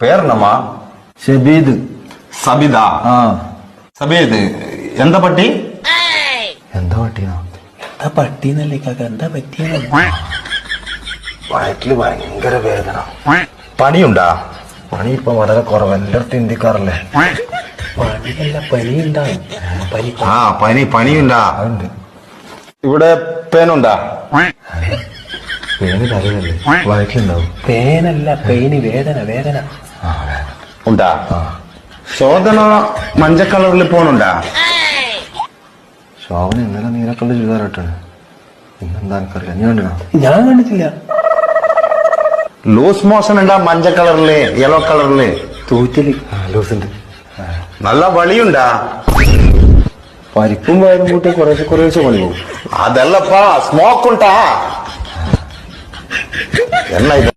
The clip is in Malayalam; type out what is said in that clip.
പേരെന്നമ്മാ ഷബീദ് സബിത ആ സബീദ് എന്താ പട്ടി എന്താ പട്ടിയാ എന്താ പട്ടിന്നല്ലേ കാക്ക എന്താ പറ്റിയെന്ന് വയറ്റില് ഭയങ്കര വേദന പണിയുണ്ടാ പണി ഇപ്പൊ വളരെ കുറവ് എല്ലായിടത്തും ഇന്ത്യക്കാറല്ലേ പണിയല്ല പനി ഉണ്ടാവും പനി ആ പനി പണിയുണ്ടാ അതുണ്ട് ഇവിടെ പേനുണ്ടാ വയറ്റിലുണ്ടാവും. പേനല്ല പെയിന് വേദന വേദന. ഉണ്ടാ? ശോധന മഞ്ഞ കളറിൽ പോണുണ്ടാ? ശോഭന ഇന്നലെ നീലക്കള്ള ചുരിദാറായിട്ടാണ് ഇന്നെന്താ എനിക്കറിയില്ല. ഞാൻ കണ്ടിനാ ഞാൻ കണ്ടിട്ടില്ല. ലൂസ് മോഷൻ ഉണ്ടാ മഞ്ഞ കളറിൽ യെല്ലോ കളറിൽ? തൂറ്റൽ. ഉണ്ട് നല്ല വളിയുണ്ടാ? പരിപ്പും വയറും കൂട്ടി കുറേശ്ശെ കുറേശ്ശെ പണി പോകും അതല്ലപ്പാ സ്മോക്ക് ഉണ്ടാ? 人类的